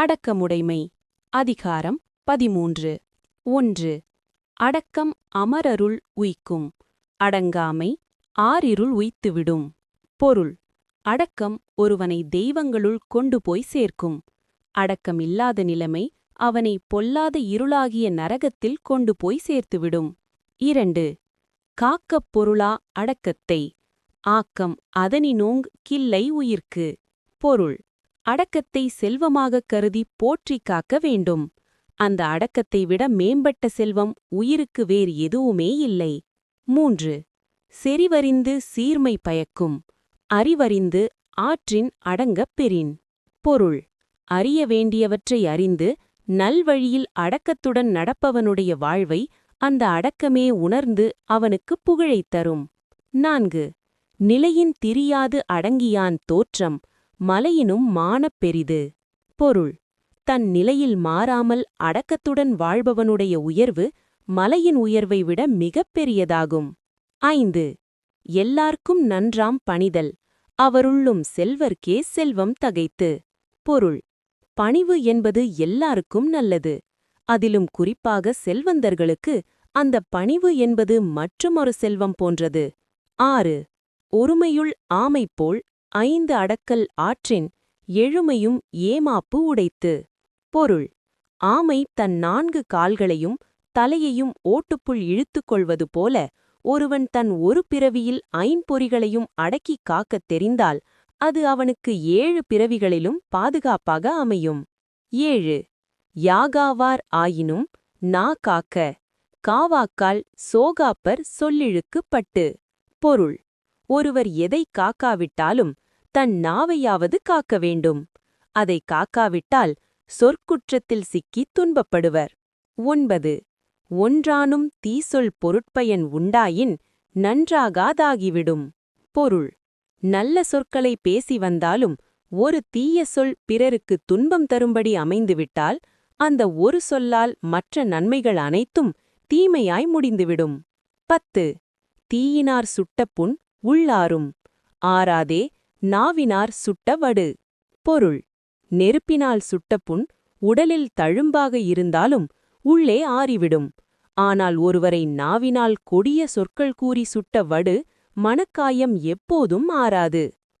அடக்கமுடைமை. அதிகாரம் பதிமூன்று. ஒன்று. அடக்கம் அமரருள் உய்க்கும். அடங்காமை ஆறிருள் உய்த்துவிடும். பொருள். அடக்கம் ஒருவனை தெய்வங்களுள் கொண்டு போய் சேர்க்கும். அடக்கம் இல்லாத நிலைமை அவனை பொல்லாத இருளாகிய நரகத்தில் கொண்டு போய் சேர்த்துவிடும். இரண்டு. காக்கப் பொருளா அடக்கத்தை. ஆக்கம் அதனினோங் கில்லை உயிர்க்கு. பொருள். அடக்கத்தை செல்வமாகக் கருதி போற்றிக் காக்க வேண்டும். அந்த அடக்கத்தை விட மேம்பட்ட செல்வம் உயிருக்கு வேறு எதுவுமே இல்லை. மூன்று. செறிவறிந்து சீர்மை பயக்கும். அறிவறிந்து ஆற்றின் அடங்கப் பெறின். பொருள். அறிய வேண்டியவற்றை அறிந்து நல்வழியில் அடக்கத்துடன் நடப்பவனுடைய வாழ்வை அந்த அடக்கமே உணர்ந்து அவனுக்கு புகழைத் தரும். நான்கு. நிலையின் திரியாது அடங்கியான் தோற்றம். மலையினும் மானப் பெரிது. பொருள். தன் நிலையில் மாறாமல் அடக்கத்துடன் வாழ்பவனுடைய உயர்வு மலையின் உயர்வை விட மிகப்பெரியதாகும் ஐந்து. எல்லார்க்கும் நன்றாம் பணிதல். அவருள்ளும் செல்வர்க்கே செல்வம் தகைத்து. பொருள். பணிவு என்பது எல்லாருக்கும் நல்லது. அதிலும் குறிப்பாக செல்வந்தர்களுக்கு அந்த பணிவு என்பது மற்றுமொரு செல்வம் போன்றது. ஆறு. ஒருமையுள் ஆமைப்போல் ஐந்து அடக்கல் ஆற்றின் எழுமையும் ஏமாப்பு உடைத்து. பொருள். ஆமை தன் நான்கு கால்களையும் தலையையும் ஓட்டுப்புள் இழுத்துக் கொள்வது போல ஒருவன் தன் ஒரு பிறவியில் ஐம்பொறிகளையும் அடக்கிக் காக்கத் தெரிந்தால் அது அவனுக்கு ஏழு பிறவிகளிலும் பாதுகாப்பாக அமையும். ஏழு. யாகாவார் ஆயினும் நா காக்க. காவாக்கால் சோகாப்பர் சொல்லிழுக்குப் பட்டு. பொருள். ஒருவர் எதை காக்காவிட்டாலும் தன் நாவையாவது காக்க வேண்டும். அதை காக்காவிட்டால் சொற்குற்றத்தில் சிக்கித் துன்பப்படுவர். ஒன்பது. ஒன்றானும் தீசொல் பொருட்பயன் உண்டாயின் நன்றாகாதாகிவிடும். பொருள். நல்ல சொற்களை பேசி வந்தாலும் ஒரு தீய சொல் பிறருக்கு துன்பம் தரும்படி அமைந்துவிட்டால் அந்த ஒரு சொல்லால் மற்ற நன்மைகள் அனைத்தும் தீமையாய் முடிந்துவிடும். பத்து. தீயினார் சுட்ட புண் உள்ளாரும். ஆறாதே நாவினார் சுட்ட வடு. பொருள் நெருப்பினால் சுட்ட புண் உடலில் தழும்பாக இருந்தாலும் உள்ளே ஆறிவிடும். ஆனால் ஒருவரை நாவினால் கொடிய சொற்கள் கூறி சுட்ட வடு மனக்காயம் எப்போதும் ஆறாது.